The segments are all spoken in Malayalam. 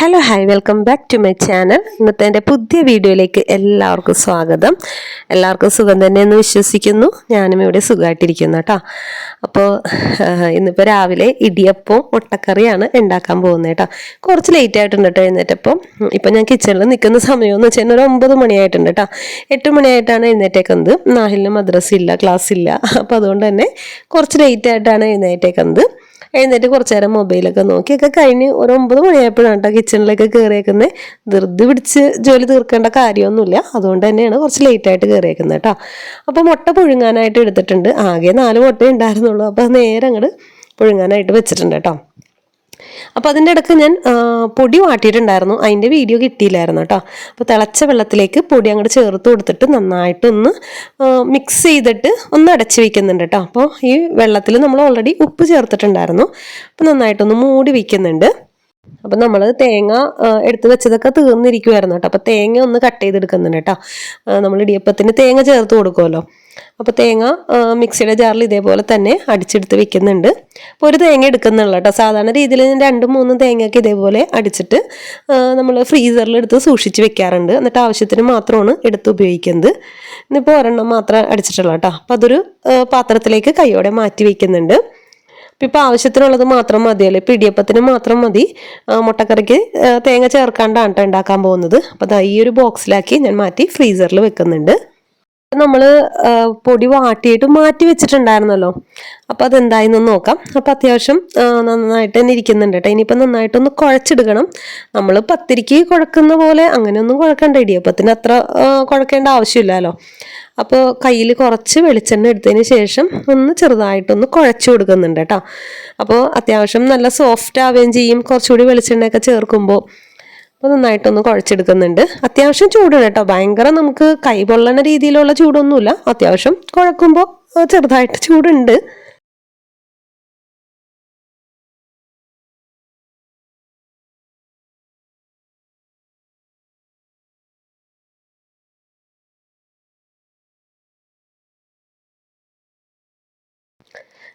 Hello hi welcome back to my channel ഇന്നത്തെ എന്റെ പുതിയ വീഡിയോയിലേക്ക് എല്ലാവർക്കും സ്വാഗതം. എല്ലാവർക്കും സുഖം തന്നെ എന്ന് വിശ്വസിക്കുന്നു. ഞാനും ഇവിടെ സുഖമായിട്ടിരിക്കുന്നു കേട്ടോ. അപ്പോൾ ഇന്നിപ്പോൾ രാവിലെ ഇടിയപ്പവും മുട്ടക്കറിയാണ് ഉണ്ടാക്കാൻ പോകുന്നത് കേട്ടോ. കുറച്ച് ലേറ്റ് ആയിട്ടുണ്ട് കേട്ടോ എഴുന്നേറ്റപ്പം. ഇപ്പം ഞാൻ കിച്ചണിൽ നിൽക്കുന്ന സമയം എന്ന് വെച്ചാൽ ഒരു ഒമ്പത് മണിയായിട്ടുണ്ട് കേട്ടോ. എട്ട് മണിയായിട്ടാണ് എഴുന്നേറ്റേക്കുന്നത്. നാഹിലിന് മദ്രസ ഇല്ല ക്ലാസ് ഇല്ല. അപ്പോൾ അതുകൊണ്ട് തന്നെ കുറച്ച് ലേറ്റ് ആയിട്ടാണ് എഴുന്നേറ്റേക്കുന്നത്. എഴുന്നേറ്റ് കുറച്ച് നേരം മൊബൈലൊക്കെ നോക്കിയൊക്കെ കഴിഞ്ഞ് ഒരു ഒമ്പത് മണിയായപ്പോഴാണ് കേട്ടോ കിച്ചണിലേക്ക് കയറിയേക്കുന്നത് ധൃതി പിടിച്ച് ജോലി തീർക്കേണ്ട കാര്യമൊന്നുമില്ല. അതുകൊണ്ട് തന്നെയാണ് കുറച്ച് ലേറ്റായിട്ട് കയറിയേക്കുന്നത് കേട്ടോ അപ്പോൾ മുട്ട പുഴുങ്ങാനായിട്ട് എടുത്തിട്ടുണ്ട്. ആകെ നാല് മുട്ട ഉണ്ടായിരുന്നുള്ളൂ അപ്പോൾ നേരെ അങ്ങോട്ട് പുഴുങ്ങാനായിട്ട് വെച്ചിട്ടുണ്ട് കേട്ടോ അപ്പോൾ അതിന്റെ ഇടയ്ക്ക് ഞാൻ പൊടി വാട്ടിയിട്ടുണ്ടായിരുന്നു. അതിന്റെ വീഡിയോ കിട്ടിയില്ലായിരുന്നു കേട്ടോ. അപ്പോൾ തിളച്ച വെള്ളത്തിലേക്ക് പൊടി അങ്ങോട്ട് ചേർത്ത് കൊടുത്തിട്ട് നന്നായിട്ടൊന്ന് മിക്സ് ചെയ്തിട്ട് ഒന്ന് അടച്ച് വയ്ക്കുന്നുണ്ട് കേട്ടോ. അപ്പോൾ ഈ വെള്ളത്തിൽ നമ്മൾ ഓൾറെഡി ഉപ്പ് ചേർത്തിട്ടുണ്ടായിരുന്നു. അപ്പോൾ നന്നായിട്ടൊന്ന് മൂടി വയ്ക്കുന്നുണ്ട് അപ്പം നമ്മൾ തേങ്ങ എടുത്ത് വെച്ചതൊക്കെ തീർന്നിരിക്കുമായിരുന്നു കേട്ടോ. അപ്പോൾ തേങ്ങ ഒന്ന് കട്ട് ചെയ്തെടുക്കുന്നുണ്ട് കേട്ടോ. നമ്മൾ ഇടിയപ്പത്തിന് തേങ്ങ ചേർത്ത് കൊടുക്കുമല്ലോ അപ്പോൾ തേങ്ങ മിക്സിയുടെ ജാറിൽ ഇതേപോലെ തന്നെ അടിച്ചെടുത്ത് വെക്കുന്നുണ്ട്. അപ്പോൾ ഒരു തേങ്ങ എടുക്കുന്നുള്ള കേട്ടോ. സാധാരണ രീതിയിൽ ഞാൻ രണ്ടും മൂന്നും തേങ്ങയൊക്കെ ഇതേപോലെ അടിച്ചിട്ട് നമ്മൾ ഫ്രീസറിൽ എടുത്ത് സൂക്ഷിച്ച് വെക്കാറുണ്ട്. എന്നിട്ട് ആവശ്യത്തിന് മാത്രമാണ് എടുത്ത് ഉപയോഗിക്കുന്നത്. ഇന്നിപ്പോൾ ഒരെണ്ണം മാത്രം അടിച്ചിട്ടുള്ള കേട്ടോ. അപ്പോൾ അതൊരു പാത്രത്തിലേക്ക് കൈയോടെ മാറ്റി വയ്ക്കുന്നുണ്ട് അപ്പം ഇപ്പം ആവശ്യത്തിനുള്ളത് മാത്രം മതിയല്ലോ? ഇപ്പം ഇടിയപ്പത്തിന് മാത്രം മതി. മുട്ടക്കറിക്ക് തേങ്ങ ചേർക്കാണ്ടാണ് ഉണ്ടാക്കാൻ പോകുന്നത്. അപ്പോൾ ഈ ഒരു ബോക്സിലാക്കി ഞാൻ മാറ്റി ഫ്രീസറിൽ വെക്കുന്നുണ്ട്. നമ്മൾ പൊടി വാട്ടിയിട്ട് മാറ്റി വെച്ചിട്ടുണ്ടായിരുന്നല്ലോ. അപ്പോൾ അതെന്തായെന്ന് നോക്കാം. അപ്പോൾ അത്യാവശ്യം നന്നായിട്ട് തന്നെ ഇരിക്കുന്നുണ്ട് കേട്ടോ. ഇനിയിപ്പോൾ നന്നായിട്ടൊന്ന് കുഴച്ചെടുക്കണം. നമ്മൾ പത്തിരിക്ക് കുഴക്കുന്ന പോലെ അങ്ങനെയൊന്നും കുഴക്കണ്ട ഇടിയപ്പത്തിന് അത്ര കുഴക്കേണ്ട ആവശ്യമില്ലല്ലോ. അപ്പോൾ കയ്യിൽ കുറച്ച് വെളിച്ചെണ്ണ എടുത്തതിന് ശേഷം ഒന്ന് ചെറുതായിട്ടൊന്ന് കുഴച്ചു കൊടുക്കുന്നുണ്ട് കേട്ടോ. അപ്പോൾ അത്യാവശ്യം നല്ല സോഫ്റ്റ് ആവുകയും ചെയ്യും. കുറച്ചുകൂടി വെളിച്ചെണ്ണയൊക്കെ ചേർക്കുമ്പോൾ അപ്പോൾ നന്നായിട്ടൊന്ന് കുഴച്ചെടുക്കുന്നുണ്ട്. അത്യാവശ്യം ചൂടാണ് കേട്ടോ. ഭയങ്കര നമുക്ക് കൈ പൊള്ളണ രീതിയിലുള്ള ചൂടൊന്നുമില്ല. അത്യാവശ്യം കുഴക്കുമ്പോൾ ചെറുതായിട്ട് ചൂടുണ്ട്.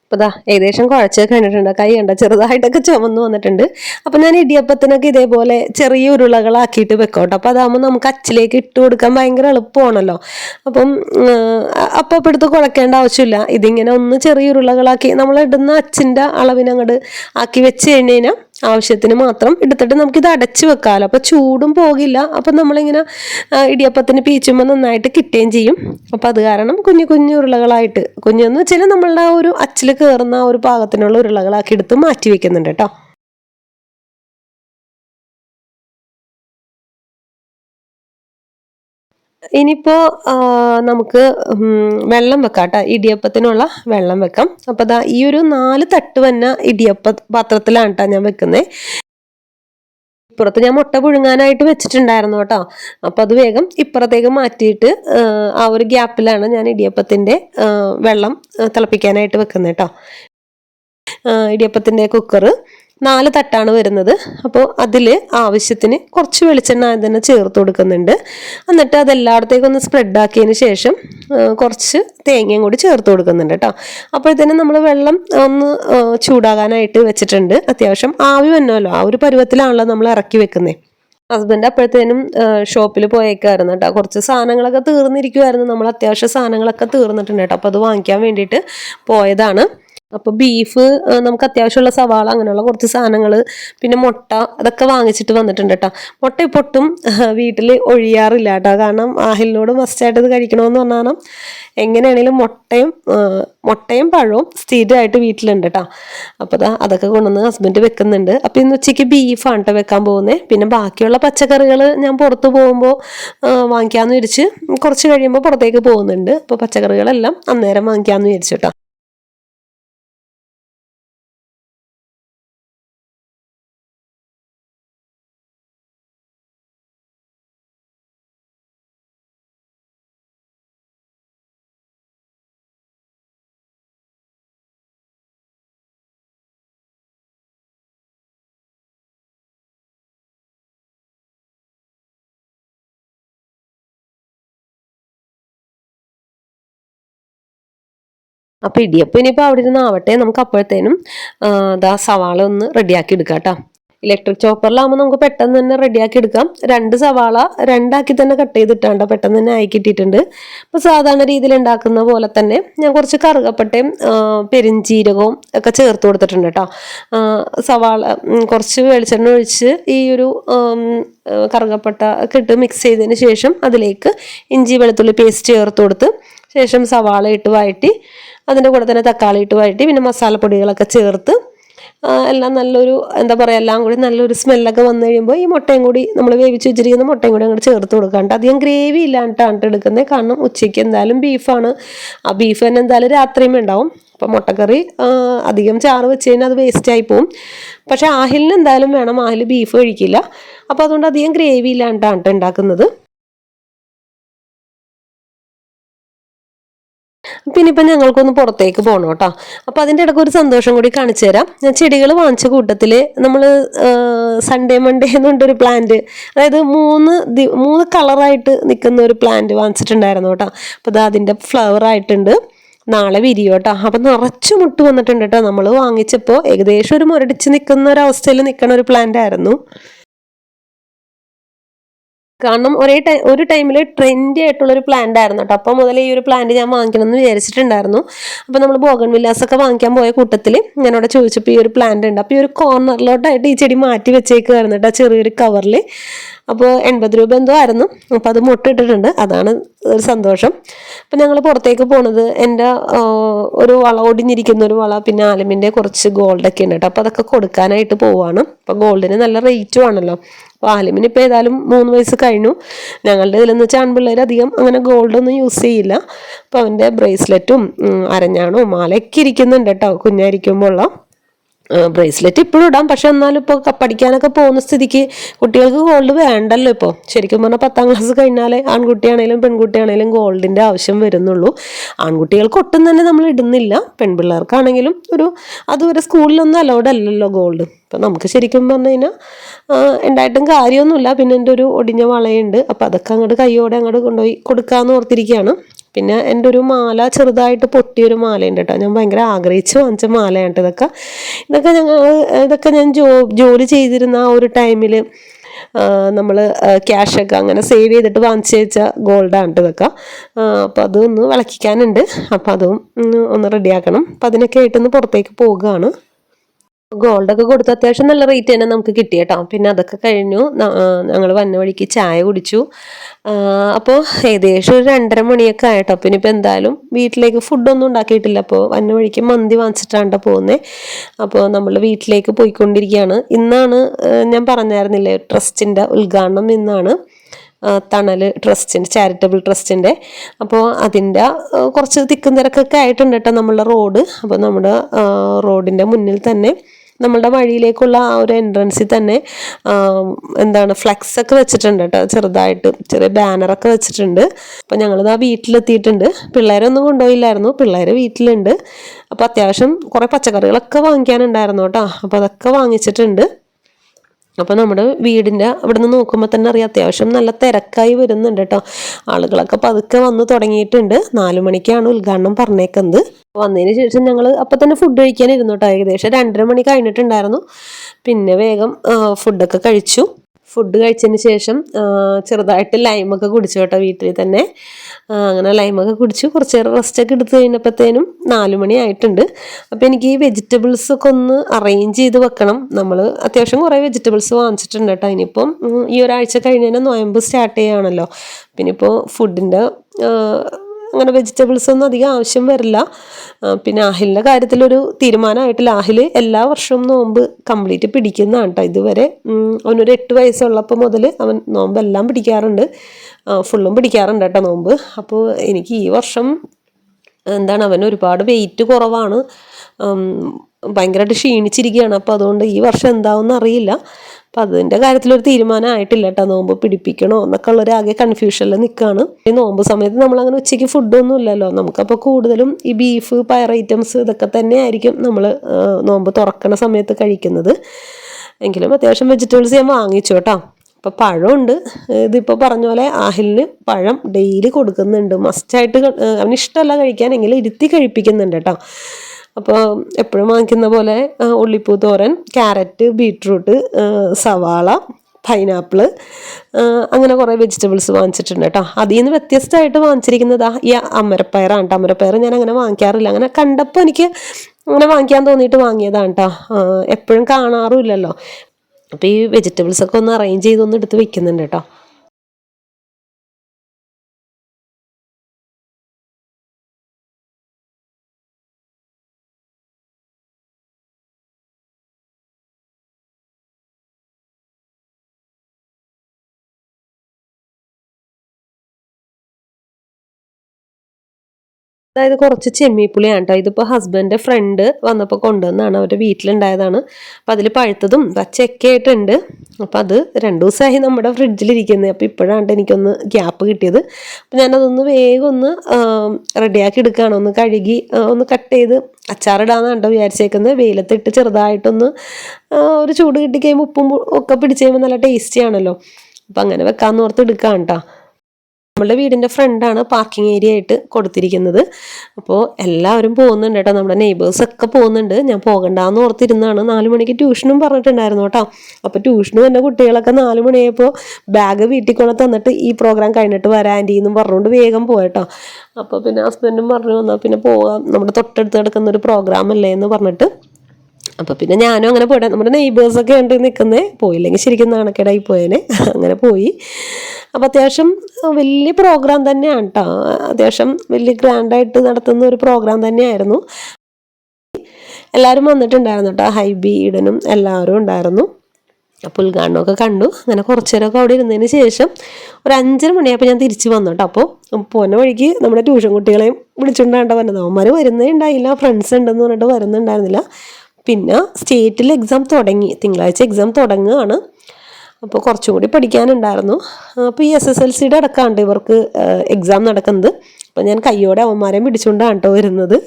അപ്പോൾ ദാ ഏകദേശം കുഴച്ചു കഴിഞ്ഞിട്ടുണ്ട്. കൈ കണ്ട? ചെറുതായിട്ടൊക്കെ ചുമന്നു വന്നിട്ടുണ്ട്. അപ്പൊ ഞാൻ ഇടിയപ്പത്തിനൊക്കെ ഇതേപോലെ ചെറിയ ഉരുളകളാക്കിയിട്ട് വെക്കോട്ടെ. അപ്പോൾ അതാകുമ്പോൾ നമുക്ക് അച്ചിലേക്ക് ഇട്ട് കൊടുക്കാൻ ഭയങ്കര എളുപ്പമാണല്ലോ. അപ്പം അപ്പോൾ എടുത്ത് കുഴക്കേണ്ട ആവശ്യമില്ല. ഇതിങ്ങനെ ഒന്ന് ചെറിയ ഉരുളകളാക്കി നമ്മൾ ഇടുന്ന അച്ചിന്റെ അളവിനങ്ങോട്ട് ആക്കി വെച്ച് കഴിഞ്ഞാൽ ആവശ്യത്തിന് മാത്രം എടുത്തിട്ട് ഇത് അടച്ചു വെക്കാമല്ലോ അപ്പോൾ ചൂടും പോകില്ല. അപ്പം നമ്മളിങ്ങനെ ഇടിയപ്പത്തിന് പീച്ചുമ്പോൾ നന്നായിട്ട് കിട്ടുകയും ചെയ്യും. അപ്പോൾ അത് കാരണം കുഞ്ഞു കുഞ്ഞു ഉരുളകളായിട്ട് കുഞ്ഞെന്ന് വെച്ചാൽ നമ്മളുടെ ആ ഒരു അച്ചിൽ കയറുന്ന ഒരു പാകത്തിനുള്ള ഉരുളകളാക്കി എടുത്ത് മാറ്റി വെക്കുന്നുണ്ട് കേട്ടോ. ഇനിയിപ്പോൾ നമുക്ക് വെള്ളം വെക്കാം കേട്ടോ ഇടിയപ്പത്തിനുള്ള വെള്ളം വെക്കാം. അപ്പോൾ ദാ ഈ ഒരു നാല് തട്ട് വന്ന ഇടിയപ്പ പാത്രത്തിലാണ് കേട്ടോ ഞാൻ വെക്കുന്നത് ഇപ്പുറത്ത് ഞാൻ മുട്ട പുഴുങ്ങാനായിട്ട് വെച്ചിട്ടുണ്ടായിരുന്നു കേട്ടോ. അപ്പം അത് വേഗം ഇപ്പുറത്തേക്ക് മാറ്റിയിട്ട് ആ ഒരു ഗ്യാപ്പിലാണ് ഞാൻ ഇടിയപ്പത്തിന്റെ വെള്ളം തിളപ്പിക്കാനായിട്ട് വെക്കുന്നത് കേട്ടോ ഇടിയപ്പത്തിന്റെ കുക്കറ്. നാല് തട്ടാണ് വരുന്നത്. അപ്പോൾ അതിൽ ആവശ്യത്തിന് കുറച്ച് വെളിച്ചെണ്ണ തന്നെ ചേർത്ത് കൊടുക്കുന്നുണ്ട്. എന്നിട്ട് അതെല്ലായിടത്തേക്കും ഒന്ന് സ്പ്രെഡ് ആക്കിയതിന് ശേഷം കുറച്ച് തേങ്ങയും കൂടി ചേർത്ത് കൊടുക്കുന്നുണ്ട് കേട്ടോ. അപ്പോഴത്തേനും നമ്മൾ വെള്ളം ഒന്ന് ചൂടാകാനായിട്ട് വെച്ചിട്ടുണ്ട്. അത്യാവശ്യം ആവി വന്നല്ലോ. ആ ഒരു പരുവത്തിലാണല്ലോ നമ്മൾ ഇറക്കി വെക്കുന്നത് ഹസ്ബൻഡ് അപ്പോഴത്തേനും ഷോപ്പിൽ പോയേക്കായിരുന്നു കേട്ടോ. കുറച്ച് സാധനങ്ങളൊക്കെ തീർന്നിരിക്കുമായിരുന്നു നമ്മൾ അത്യാവശ്യ സാധനങ്ങളൊക്കെ തീർന്നിട്ടുണ്ട് കേട്ടോ. അപ്പോൾ അത് വാങ്ങിക്കാൻ വേണ്ടിയിട്ട് പോയതാണ്. അപ്പോൾ ബീഫ് നമുക്ക് അത്യാവശ്യമുള്ള സവാള അങ്ങനെയുള്ള കുറച്ച് സാധനങ്ങൾ പിന്നെ മുട്ട അതൊക്കെ വാങ്ങിച്ചിട്ട് വന്നിട്ടുണ്ട് കേട്ടോ മുട്ട ഇപ്പൊട്ടും വീട്ടിൽ ഒഴിയാറില്ല കേട്ടോ കാരണം ആഹിലിനോട് മസ്റ്റായിട്ട് ഇത് കഴിക്കണമെന്ന് പറഞ്ഞാൽ എങ്ങനെയാണെങ്കിലും മുട്ടയും മുട്ടയും പഴവും സ്ഥിരമായിട്ട് വീട്ടിലുണ്ട് കേട്ടോ അപ്പോൾ അതാ അതൊക്കെ കൊണ്ടുവന്ന് ഹസ്ബൻഡ് വെക്കുന്നുണ്ട്. അപ്പോൾ ഇന്ന് ഉച്ചയ്ക്ക് ബീഫാണ് കേട്ടോ വെക്കാൻ പോകുന്നത് പിന്നെ ബാക്കിയുള്ള പച്ചക്കറികൾ ഞാൻ പുറത്ത് പോകുമ്പോൾ വാങ്ങിക്കാമെന്ന് വിരിച്ച് കുറച്ച് കഴിയുമ്പോൾ പുറത്തേക്ക് പോകുന്നുണ്ട്. അപ്പോൾ പച്ചക്കറികളെല്ലാം അന്നേരം വാങ്ങിക്കാമെന്ന് വിചാരിച്ചു കേട്ടോ അപ്പോൾ ഇടിയപ്പം ഇനിയിപ്പോൾ അവിടെ ഇരുന്ന് ആവട്ടെ നമുക്ക് അപ്പോഴത്തേനും ദാ സവാള ഒന്ന് റെഡിയാക്കി എടുക്കാം കേട്ടോ ഇലക്ട്രിക് ചോപ്പറിലാകുമ്പോൾ നമുക്ക് പെട്ടെന്ന് തന്നെ റെഡിയാക്കി എടുക്കാം. രണ്ട് സവാള രണ്ടാക്കി തന്നെ കട്ട് ചെയ്തിട്ടാണ്ട് പെട്ടെന്ന് തന്നെ ആയി കിട്ടിയിട്ടുണ്ട്. അപ്പോൾ സാധാരണ രീതിയിൽ ഉണ്ടാക്കുന്ന പോലെ തന്നെ ഞാൻ കുറച്ച് കറുകപ്പട്ടയും പെരിഞ്ചീരകവും ഒക്കെ ചേർത്ത് കൊടുത്തിട്ടുണ്ട് കേട്ടോ സവാള കുറച്ച് വെളിച്ചെണ്ണ ഒഴിച്ച് ഈ ഒരു കറുകപ്പട്ട ഒക്കെ ഇട്ട് മിക്സ് ചെയ്തതിന് ശേഷം അതിലേക്ക് ഇഞ്ചി വെളുത്തുള്ളി പേസ്റ്റ് ചേർത്ത് കൊടുത്ത് ശേഷം സവാള ഇട്ട് വഴറ്റി അതിന്റെ കൂടെ തന്നെ തക്കാളി ഇട്ട് വഴറ്റി പിന്നെ മസാലപ്പൊടികളൊക്കെ ചേർത്ത് എല്ലാം നല്ലൊരു എന്താ പറയുക എല്ലാം കൂടി നല്ലൊരു സ്മെല്ലൊക്കെ വന്നു കഴിയുമ്പോൾ ഈ മുട്ടയും കൂടി നമ്മൾ വേവിച്ച് വെച്ചിരിക്കുന്ന മുട്ടയും കൂടി അങ്ങോട്ട് ചേർത്ത് കൊടുക്കാണ്ട് അധികം ഗ്രേവി ഇല്ലാണ്ടാണ് എടുക്കുന്നത് കാരണം ഉച്ചയ്ക്ക് എന്തായാലും ബീഫാണ്. ആ ബീഫ് തന്നെ എന്തായാലും രാത്രിയും ഉണ്ടാവും. അപ്പം മുട്ടക്കറി അധികം ചാറ് വെച്ച് കഴിഞ്ഞാൽ അത് വേസ്റ്റ് ആയി പോവും. പക്ഷേ ആഹിലിന് എന്തായാലും വേണം. ആഹിൽ ബീഫ് കഴിക്കില്ല. അപ്പോൾ അതുകൊണ്ട് അധികം ഗ്രേവി ഇല്ലാണ്ടാണ് ഉണ്ടാക്കുന്നത്. പിന്നെ ഇപ്പം ഞങ്ങൾക്കൊന്ന് പുറത്തേക്ക് പോകണം കേട്ടോ. അപ്പം അതിന്റെ ഇടയ്ക്ക് ഒരു സന്തോഷം കൂടി കാണിച്ചു തരാം. ഞാൻ ചെടികൾ വാങ്ങിച്ച കൂട്ടത്തിൽ നമ്മൾ സൺഡേ മൺഡേ എന്നുണ്ടൊരു പ്ലാന്റ് അതായത് മൂന്ന് മൂന്ന് കളറായിട്ട് നിൽക്കുന്ന ഒരു പ്ലാന്റ് വാങ്ങിച്ചിട്ടുണ്ടായിരുന്നു കേട്ടോ. അപ്പോൾ അത് അതിന്റെ ഫ്ലവർ ആയിട്ടുണ്ട്. നാളെ വിരിയോ കേട്ടോ. അപ്പം നിറച്ചു മുട്ട് വന്നിട്ടുണ്ട് കേട്ടോ നമ്മൾ വാങ്ങിച്ചപ്പോൾ ഏകദേശം ഒരു മുരടിച്ച് നിൽക്കുന്ന ഒരു അവസ്ഥയിൽ നിൽക്കുന്ന ഒരു പ്ലാന്റ് ആയിരുന്നു. കാരണം ഒരേ ടൈം ഒരു ടൈമിൽ ട്രെൻഡി ആയിട്ടുള്ള ഒരു പ്ലാന്റ് ആയിരുന്നു കേട്ടോ അപ്പം മുതൽ ഈ ഒരു പ്ലാന്റ് ഞാൻ വാങ്ങിക്കണം എന്ന് വിചാരിച്ചിട്ടുണ്ടായിരുന്നു അപ്പോൾ നമ്മൾ ബോഗൺ വില്ലാസൊക്കെ വാങ്ങിക്കാൻ പോയ കൂട്ടത്തിൽ ഞാനവിടെ ചോദിച്ചപ്പോൾ ഈ ഒരു പ്ലാന്റ് ഉണ്ട് അപ്പോൾ ഈ ഒരു കോർണറിലോട്ടായിട്ട് ഈ ചെടി മാറ്റി വെച്ചേക്കുമായിരുന്നു കേട്ടോ ചെറിയൊരു കവറിൽ അപ്പോൾ എൺപത് രൂപ എന്തോ ആയിരുന്നു. അപ്പോൾ അത് മുട്ടിട്ടിട്ടുണ്ട്. അതാണ് ഒരു സന്തോഷം. അപ്പം ഞങ്ങൾ പുറത്തേക്ക് പോണത് എന്റെ ഒരു വള ഒടിഞ്ഞിരിക്കുന്ന ഒരു വള പിന്നെ ആലുമിന്റെ കുറച്ച് ഗോൾഡൊക്കെ ഉണ്ട് കേട്ടോ അപ്പോൾ അതൊക്കെ കൊടുക്കാനായിട്ട് പോവാണ്. അപ്പോൾ ഗോൾഡിന് നല്ല റേറ്റും ആണല്ലോ. അപ്പോൾ ആലിമിന് ഇപ്പോൾ ഏതായാലും മൂന്ന് വയസ്സ് കഴിഞ്ഞു. ഞങ്ങളുടെ ഇതിലെന്ന് വെച്ചാൽ ആൺപിള്ളേർ അധികം അങ്ങനെ ഗോൾഡൊന്നും യൂസ് ചെയ്യില്ല. അപ്പോൾ അവന്റെ ബ്രേസ്ലെറ്റും അരഞ്ഞാണോ മാലയൊക്കെ ഇരിക്കുന്നുണ്ട് കേട്ടോ. കുഞ്ഞായിരിക്കുമ്പോൾ ബ്രേസ്ലെറ്റ് ഇപ്പോഴും ഇടാം. പക്ഷെ എന്നാലും ഇപ്പോൾ പഠിക്കാനൊക്കെ പോകുന്ന സ്ഥിതിക്ക് കുട്ടികൾക്ക് ഗോൾഡ് വേണ്ടല്ലോ ഇപ്പോൾ ശരിക്കും പറഞ്ഞാൽ പത്താം ക്ലാസ് കഴിഞ്ഞാലേ ആൺകുട്ടിയാണേലും പെൺകുട്ടിയാണേലും ഗോൾഡിന്റെ ആവശ്യം വരുന്നുള്ളൂ. ആൺകുട്ടികൾക്ക് ഒട്ടും തന്നെ നമ്മൾ ഇടുന്നില്ല. പെൺപിള്ളേർക്കാണെങ്കിലും ഒരു അതുവരെ സ്കൂളിലൊന്നും അലൗഡ് അല്ലല്ലോ ഗോൾഡ് അപ്പം നമുക്ക് ശരിക്കും പറഞ്ഞു കഴിഞ്ഞാൽ ഉണ്ടായിട്ടും കാര്യമൊന്നുമില്ല. പിന്നെ എന്റെ ഒരു ഒടിഞ്ഞ വളയുണ്ട്. അപ്പോൾ അതൊക്കെ അങ്ങോട്ട് കൈയോടെ അങ്ങോട്ട് കൊണ്ടുപോയി കൊടുക്കാമെന്ന് ഓർത്തിരിക്കുകയാണ്. പിന്നെ എന്റെ ഒരു മാല ചെറുതായിട്ട് പൊട്ടിയൊരു മാലയുണ്ട് കേട്ടോ. ഞാൻ ഭയങ്കര ആഗ്രഹിച്ച് വാങ്ങിച്ച മാലയാണ് ഇതൊക്കെ. ഇതൊക്കെ ഞങ്ങൾ ഇതൊക്കെ ഞാൻ ജോ ജോലി ചെയ്തിരുന്ന ആ ഒരു ടൈമിൽ നമ്മൾ ക്യാഷൊക്കെ അങ്ങനെ സേവ് ചെയ്തിട്ട് വാങ്ങിച്ച് വെച്ച ഗോൾഡാണ് ഇതൊക്കെ. അപ്പോൾ അതൊന്ന് വിളക്കിക്കാനുണ്ട്. അപ്പോൾ അതും ഒന്ന് റെഡിയാക്കണം അപ്പോൾ അതിനൊക്കെ ആയിട്ടൊന്ന് പുറത്തേക്ക് പോകുകയാണ് ഗോൾഡൊക്കെ കൊടുത്ത് അത്യാവശ്യം നല്ല റേറ്റ് തന്നെ നമുക്ക് കിട്ടി കേട്ടോ. പിന്നെ അതൊക്കെ കഴിഞ്ഞു. ഞങ്ങൾ വന്ന വഴിക്ക് ചായ കുടിച്ചു. അപ്പോൾ ഏകദേശം ഒരു രണ്ടര മണിയൊക്കെ ആയിട്ടോ പിന്നെ ഇപ്പം എന്തായാലും വീട്ടിലേക്ക് ഫുഡൊന്നും ഉണ്ടാക്കിയിട്ടില്ല. അപ്പോൾ വന്ന വഴിക്ക് മന്തി വാങ്ങിച്ചിട്ടാണ് പോകുന്നത് അപ്പോൾ നമ്മൾ വീട്ടിലേക്ക് പോയിക്കൊണ്ടിരിക്കുകയാണ്. ഇന്നാണ് ഞാൻ പറഞ്ഞായിരുന്നില്ലേ ട്രസ്റ്റിന്റെ ഉദ്ഘാടനം ഇന്നാണ്. ആ, തണൽ ട്രസ്റ്റിന്റെ ചാരിറ്റബിൾ ട്രസ്റ്റിന്റെ അപ്പോൾ അതിന്റെ കുറച്ച് തിക്കും തിരക്കൊക്കെ ആയിട്ടുണ്ട് കേട്ടോ നമ്മളുടെ റോഡ്. അപ്പോൾ നമ്മുടെ റോഡിന്റെ മുന്നിൽ തന്നെ നമ്മളുടെ വഴിയിലേക്കുള്ള ആ ഒരു എൻട്രൻസിൽ തന്നെ എന്താണ് ഫ്ലെക്സ് ഒക്കെ വെച്ചിട്ടുണ്ട് കേട്ടോ. ചെറുതായിട്ട് ചെറിയ ബാനറൊക്കെ വെച്ചിട്ടുണ്ട്. അപ്പോൾ ഞങ്ങളിത് ആ വീട്ടിലെത്തിയിട്ടുണ്ട് പിള്ളേരൊന്നും കൊണ്ടുപോയില്ലായിരുന്നു. പിള്ളേർ വീട്ടിലുണ്ട്. അപ്പോൾ അത്യാവശ്യം കുറേ പച്ചക്കറികളൊക്കെ വാങ്ങിക്കാനുണ്ടായിരുന്നു കേട്ടോ. അപ്പോൾ അതൊക്കെ വാങ്ങിച്ചിട്ടുണ്ട്. അപ്പോൾ നമ്മുടെ വീടിന്റെ അവിടെ നിന്ന് നോക്കുമ്പോൾ തന്നെ അറിയാം അത്യാവശ്യം നല്ല തിരക്കായി വരുന്നുണ്ട് കേട്ടോ ആളുകളൊക്കെ പതുക്കെ വന്ന് തുടങ്ങിയിട്ടുണ്ട്. നാലു മണിക്കാണ് ഉദ്ഘാടനം പറഞ്ഞേക്കുന്നത്. വന്നതിന് ശേഷം ഞങ്ങൾ അപ്പം തന്നെ ഫുഡ് കഴിക്കാനിരുന്നു കേട്ടോ ഏകദേശം രണ്ടര മണി കഴിഞ്ഞിട്ടുണ്ടായിരുന്നു. പിന്നെ വേഗം ഫുഡൊക്കെ കഴിച്ചു. ഫുഡ് കഴിച്ചതിന് ശേഷം ചെറുതായിട്ട് ലൈമൊക്കെ കുടിച്ചു കേട്ടോ വീട്ടിൽ തന്നെ. അങ്ങനെ ലൈമൊക്കെ കുടിച്ചു. കുറച്ച് നേരം റെസ്റ്റൊക്കെ എടുത്ത് കഴിഞ്ഞപ്പോഴത്തേനും നാല് മണി ആയിട്ടുണ്ട്. അപ്പോൾ എനിക്ക് ഈ വെജിറ്റബിൾസ് ഒക്കെ ഒന്ന് അറേഞ്ച് ചെയ്ത് വെക്കണം. നമ്മൾ അത്യാവശ്യം കുറേ വെജിറ്റബിൾസ് വാങ്ങിച്ചിട്ടുണ്ട് കേട്ടോ. ഇനിയിപ്പം ഈ ഒരാഴ്ച കഴിഞ്ഞ് നോയമ്പ് സ്റ്റാർട്ട് ചെയ്യുകയാണല്ലോ. പിന്നെ ഇപ്പോൾ ഫുഡിന്റെ അങ്ങനെ വെജിറ്റബിൾസ് ഒന്നും അധികം ആവശ്യം വരില്ല. പിന്നെ ആഹിലിന്റെ കാര്യത്തിലൊരു തീരുമാനമായിട്ടില്ല ആഹിൽ എല്ലാ വർഷവും നോമ്പ് കംപ്ലീറ്റ് പിടിക്കുന്നതാണ് കേട്ടോ ഇതുവരെ. അവനൊരു എട്ട് വയസ്സുള്ളപ്പോൾ മുതൽ അവൻ നോമ്പെല്ലാം പിടിക്കാറുണ്ട്. ഫുള്ളും പിടിക്കാറുണ്ട് കേട്ടോ നോമ്പ്. അപ്പോൾ എനിക്ക് ഈ വർഷം എന്താണ് അവൻ ഒരുപാട് വെയിറ്റ് കുറവാണ്. ഭയങ്കരമായിട്ട് ക്ഷീണിച്ചിരിക്കുകയാണ്. അപ്പോൾ അതുകൊണ്ട് ഈ വർഷം എന്താവുമെന്ന് അറിയില്ല. അപ്പം അതിന്റെ കാര്യത്തിലൊരു തീരുമാനം ആയിട്ടില്ല കേട്ടോ നോമ്പ് പിടിപ്പിക്കണോ എന്നൊക്കെ ഉള്ളൊരു ആകെ കൺഫ്യൂഷനിൽ നിൽക്കുകയാണ് ഈ നോമ്പ് സമയത്ത് നമ്മൾ അങ്ങനെ ഉച്ചയ്ക്ക് ഫുഡൊന്നും ഇല്ലല്ലോ. നമുക്കപ്പോൾ കൂടുതലും ഈ ബീഫ് പയർ ഐറ്റംസ് ഇതൊക്കെ തന്നെ ആയിരിക്കും നമ്മൾ നോമ്പ് തുറക്കണ സമയത്ത് കഴിക്കുന്നത്. എങ്കിലും അത്യാവശ്യം വെജിറ്റബിൾസ് ഞാൻ വാങ്ങിച്ചു കേട്ടോ അപ്പോൾ പഴമുണ്ട്. ഇതിപ്പോൾ പറഞ്ഞ പോലെ ആഹിലിന് പഴം ഡെയിലി കൊടുക്കുന്നുണ്ട്. മസ്റ്റായിട്ട് അവന് ഇഷ്ടമല്ല കഴിക്കാൻ. എങ്കിലും ഇരുത്തി കഴിപ്പിക്കുന്നുണ്ട് കേട്ടോ അപ്പോൾ എപ്പോഴും വാങ്ങിക്കുന്ന പോലെ ഉള്ളിപ്പൂ തോരൻ ക്യാരറ്റ് ബീട്രൂട്ട് സവാള പൈനാപ്പിൾ അങ്ങനെ കുറേ വെജിറ്റബിൾസ് വാങ്ങിച്ചിട്ടുണ്ട് കേട്ടോ അതിൽ നിന്ന് വ്യത്യസ്തമായിട്ട് വാങ്ങിച്ചിരിക്കുന്നതാ ഈ അമരപ്പയറാണ് കേട്ടോ അമരപ്പയർ ഞാൻ അങ്ങനെ വാങ്ങിക്കാറില്ല. അങ്ങനെ കണ്ടപ്പോൾ എനിക്ക് അങ്ങനെ വാങ്ങിക്കാൻ തോന്നിയിട്ട് വാങ്ങിയതാണ് കേട്ടോ എപ്പോഴും കാണാറുമില്ലല്ലോ. അപ്പോൾ ഈ വെജിറ്റബിൾസ് ഒക്കെ ഒന്ന് അറേഞ്ച് ചെയ്തൊന്ന് എടുത്ത് വെക്കുന്നുണ്ട് കേട്ടോ അതായത് കുറച്ച് ചെമ്മീപ്പുളിയാണ് കേട്ടോ. ഇതിപ്പോൾ ഹസ്ബൻഡിന്റെ ഫ്രണ്ട് വന്നപ്പോൾ കൊണ്ടുവന്നതാണ് അവരുടെ വീട്ടിലുണ്ടായതാണ്. അപ്പം അതിൽ പഴുത്തതും പച്ചയൊക്കെ ആയിട്ടുണ്ട്. അപ്പം അത് രണ്ട് ദിവസമായി നമ്മുടെ ഫ്രിഡ്ജിലിരിക്കുന്നത് അപ്പോൾ ഇപ്പോഴാണ് എനിക്കൊന്ന് ഗ്യാപ്പ് കിട്ടിയത്. അപ്പം ഞാനതൊന്ന് വേഗം ഒന്ന് റെഡിയാക്കി എടുക്കുകയാണ് ഒന്ന് കഴുകി ഒന്ന് കട്ട് ചെയ്ത് അച്ചാറിടാന്നാണ് കേട്ടോ വിചാരിച്ചേക്കുന്നത് വെയിലത്തിട്ട് ചെറുതായിട്ടൊന്ന് ഒരു ചൂട് കിട്ടി കഴിയുമ്പോൾ ഉപ്പും ഒക്കെ പിടിച്ച് കഴിയുമ്പോൾ നല്ല ടേസ്റ്റി ആണല്ലോ. അപ്പം അങ്ങനെ വെക്കാമെന്ന് ഓർത്ത് എടുക്കാം കേട്ടോ നമ്മളുടെ വീടിന്റെ ഫ്രണ്ടാണ് പാർക്കിംഗ് ഏരിയ ആയിട്ട് കൊടുത്തിരിക്കുന്നത്. അപ്പോൾ എല്ലാവരും പോകുന്നുണ്ട് കേട്ടോ നമ്മുടെ നെയ്ബേഴ്സൊക്കെ പോകുന്നുണ്ട്. ഞാൻ പോകണ്ടെന്ന് ഓർത്തിരുന്നാണ് നാല് മണിക്ക് ട്യൂഷനും പറഞ്ഞിട്ടുണ്ടായിരുന്നു കേട്ടോ അപ്പോൾ ട്യൂഷനും എന്റെ കുട്ടികളൊക്കെ നാല് മണിയായപ്പോൾ ബാഗ് വീട്ടിൽ കൊണ്ട് തന്നിട്ട് ഈ പ്രോഗ്രാം കഴിഞ്ഞിട്ട് വരാൻ പറഞ്ഞുകൊണ്ട് വേഗം പോയട്ടോ അപ്പോൾ പിന്നെ ഹസ്ബൻഡും പറഞ്ഞു വന്നാൽ പിന്നെ പോകാം. നമ്മുടെ തൊട്ടടുത്ത് കിടക്കുന്ന ഒരു പ്രോഗ്രാം അല്ലേ? എന്ന് പറഞ്ഞിട്ട് അപ്പോൾ പിന്നെ ഞാനും അങ്ങനെ പോട്ടെ നമ്മുടെ നെയ്ബേഴ്സൊക്കെ ഉണ്ട് നിൽക്കുന്നത് പോയില്ലെങ്കിൽ ശരിക്കും നാണക്കേടായി പോയേനെ. അങ്ങനെ പോയി. അപ്പോൾ അത്യാവശ്യം വലിയ പ്രോഗ്രാം തന്നെയാണ് കേട്ടോ അത്യാവശ്യം വലിയ ഗ്രാൻഡായിട്ട് നടത്തുന്ന ഒരു പ്രോഗ്രാം തന്നെയായിരുന്നു. എല്ലാവരും വന്നിട്ടുണ്ടായിരുന്നു കേട്ടോ ഹൈബി ഈഡനും എല്ലാവരും ഉണ്ടായിരുന്നു. അപ്പോൾ ഉദ്ഘാടനമൊക്കെ കണ്ടു. അങ്ങനെ കുറച്ചു നേരമൊക്കെ അവിടെ ഇരുന്നതിന് ശേഷം ഒരു അഞ്ചര മണിയായപ്പോൾ ഞാൻ തിരിച്ചു വന്നു കേട്ടോ അപ്പോൾ പോന്ന വഴിക്ക് നമ്മുടെ ട്യൂഷൻ കുട്ടികളെയും വിളിച്ചുകൊണ്ടാണ് വന്നത്. അവന്മാർ വരുന്നേ ഉണ്ടായില്ല. ഫ്രണ്ട്സ് ഉണ്ടെന്ന് പറഞ്ഞിട്ട് വരുന്നുണ്ടായിരുന്നില്ല. പിന്നെ സ്റ്റേറ്റിൽ എക്സാം തുടങ്ങി തിങ്കളാഴ്ച എക്സാം തുടങ്ങുകയാണ്. അപ്പോൾ കുറച്ചും കൂടി പഠിക്കാനുണ്ടായിരുന്നു. അപ്പോൾ ഈ എസ് എസ് എൽ സിയുടെ അടക്കമുണ്ട് ഇവർക്ക് എക്സാം നടക്കുന്നത്. അപ്പോൾ ഞാൻ കയ്യോടെ അവന്മാരെയും പിടിച്ചുകൊണ്ടാണ് കേട്ടോ വരുന്നത്.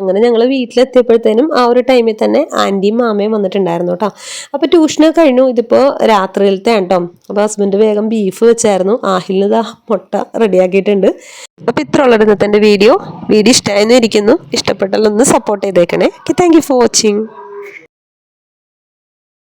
അങ്ങനെ ഞങ്ങൾ വീട്ടിലെത്തിയപ്പോഴത്തേനും ആ ഒരു ടൈമിൽ തന്നെ ആന്റിയും മാമയും വന്നിട്ടുണ്ടായിരുന്നു കേട്ടോ. അപ്പോൾ ട്യൂഷനൊക്കെ കഴിഞ്ഞു. ഇതിപ്പോൾ രാത്രിയിലത്തെ കേട്ടോ. അപ്പോൾ ഹസ്ബൻഡ് വേഗം ബീഫ് വെച്ചായിരുന്നു. ആഹിലിന് ഇതാ മുട്ട റെഡിയാക്കിയിട്ടുണ്ട്. അപ്പോൾ ഇത്ര ഉള്ളത് ഇന്നത്തെ വീഡിയോ വീഡിയോ ഇഷ്ടമായിരുന്നു ഇരിക്കുന്നു ഇഷ്ടപ്പെട്ടാലൊന്ന് സപ്പോർട്ട് ചെയ്തേക്കണേ. Thank you for watching